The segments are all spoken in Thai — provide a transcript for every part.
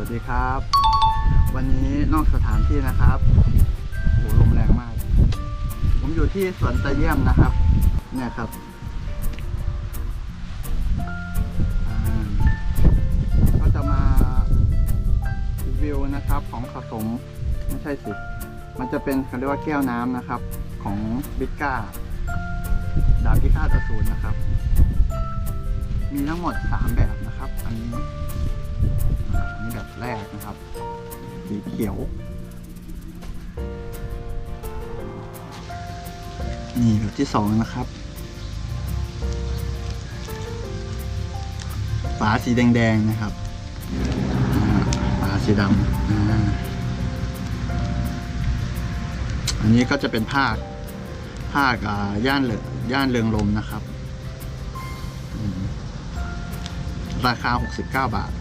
วัสดีครับ วันนี้นอกสถานที่นะครับโหลมแรงมาก ผมอยู่ที่สวนตะเยี่ยมนะครับ เนี่ยครับก็จะมารีวิวนะครับของผสมไม่ใช่สิ มันจะเป็นเขาเรียกว่าแก้วน้ำนะครับ ของบิก้าดาบพิฆาตอสูรนะครับ มีทั้งหมด 3 แบบนะครับ อันนี้ อันนี้แบบแรกนะครับ สีเขียว นี่แบบที่สองนะครับ ฝาสีแดงๆนะครับฝาสีดำอันนี้ก็จะเป็นภาคภาคอ่าย่านเหลือย่านเรืองลมนะครับ ราคา 69 บาท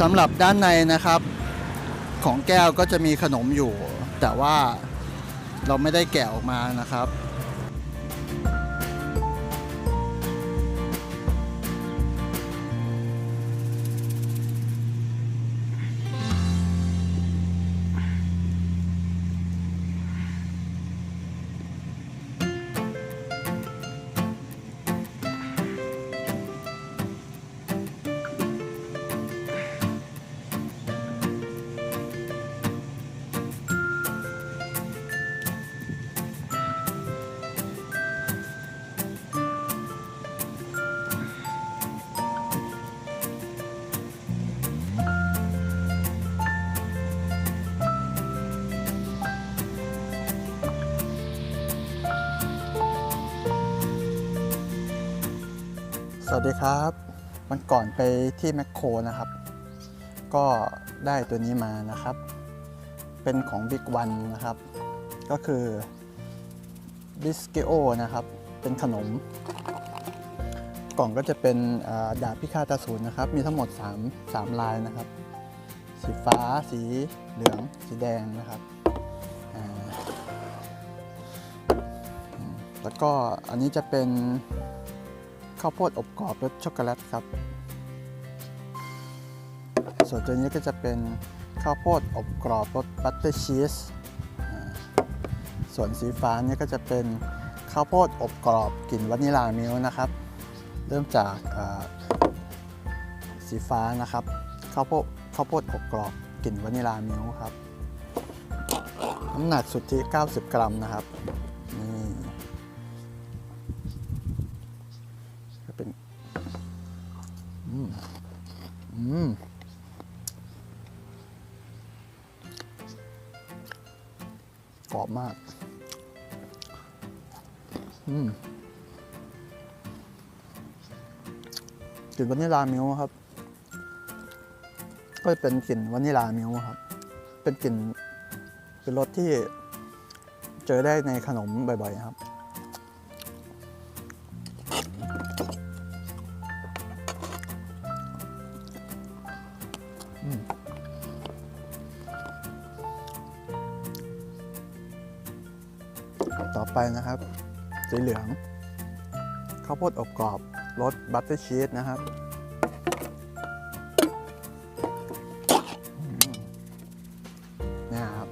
สำหรับด้านในนะครับ ของแก้วก็จะมีขนมอยู่ แต่ว่าเราไม่ได้แกะออกมานะครับ สวัสดีครับมันก่อนไปที่แมคโครนะครับ ก็ได้ตัวนี้มานะครับ เป็นของ Big One นะครับ ก็คือบิสเกโอนะครับ เป็นขนม กล่องก็จะเป็นดาบพิฆาตอสูรนะครับ มีทั้งหมด 3 3 ลายนะครับ สีฟ้าสีเหลือง สีแดงนะครับแล้วก็อันนี้จะเป็น ข้าวโพดอบกรอบรสช็อกโกแลตครับ ส่วนตัวนี้ก็จะเป็นข้าวโพดอบกรอบรสบัตเตอร์ชีส ส่วนสีฟ้าเนี่ยก็จะเป็นข้าวโพดอบกรอบกลิ่นวานิลามิลนะครับ เริ่มจากสีฟ้านะครับข้าวโพดข้าวโพดอบกรอบกลิ่นวานิลามิลครับ น้ำหนักสุทธิ 90 กรัมนะครับ กรอบมาก อืมกลิ่นวานิลามิลค์ครับ ก็เป็นกลิ่นวานิลามิลครับ เป็นกลิ่นเป็นรสที่เจอได้ในขนมบ่อยๆครับ ไปนะครับ สีเหลือง ข้าวโพดอบกรอบรสบัตเตอร์ชีสนะครับเนี่ยครับ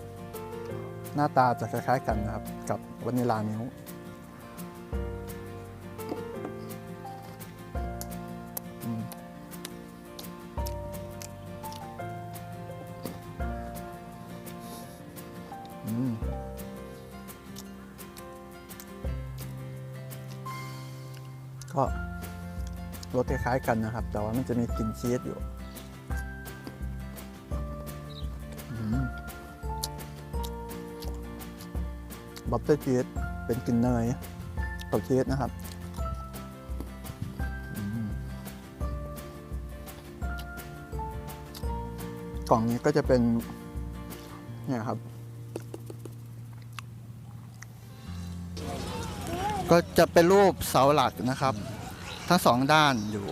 หน้าตาจะคล้ายๆกันนะครับ กับวานิลามิลค์อืม ก็รสคล้ายๆกันนะครับ แต่ว่ามันจะมีกลิ่นชีสอยู่บัตเตอร์ชีสเป็นกลิ่นเนยกับชีสนะครับกล่องนี้ก็จะเป็นเนี่ยครับ ก็จะเป็นรูปเสาหลักนะครับ ทั้งสองด้านอยู่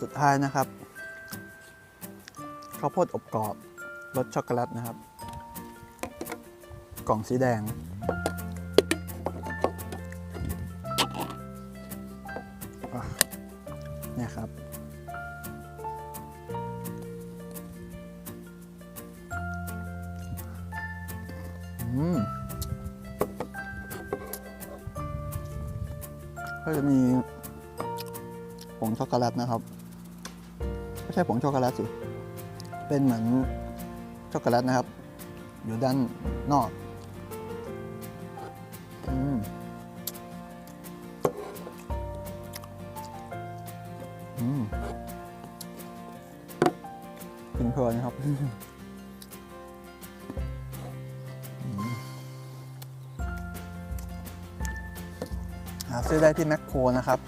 สุดท้ายนะครับข้าวโพดอบกรอบรสช็อกโกแลตนะครับ กล่องสีแดง ก็จะมีผงช็อกโกแลตนะครับ ไม่ใช่ผงช็อกโกแลตสิ เป็นเหมือนช็อกโกแลตนะครับ อยู่ด้านนอกอืมอืมกินเพลินครับ ซื้อได้ที่แมคโครนะครับ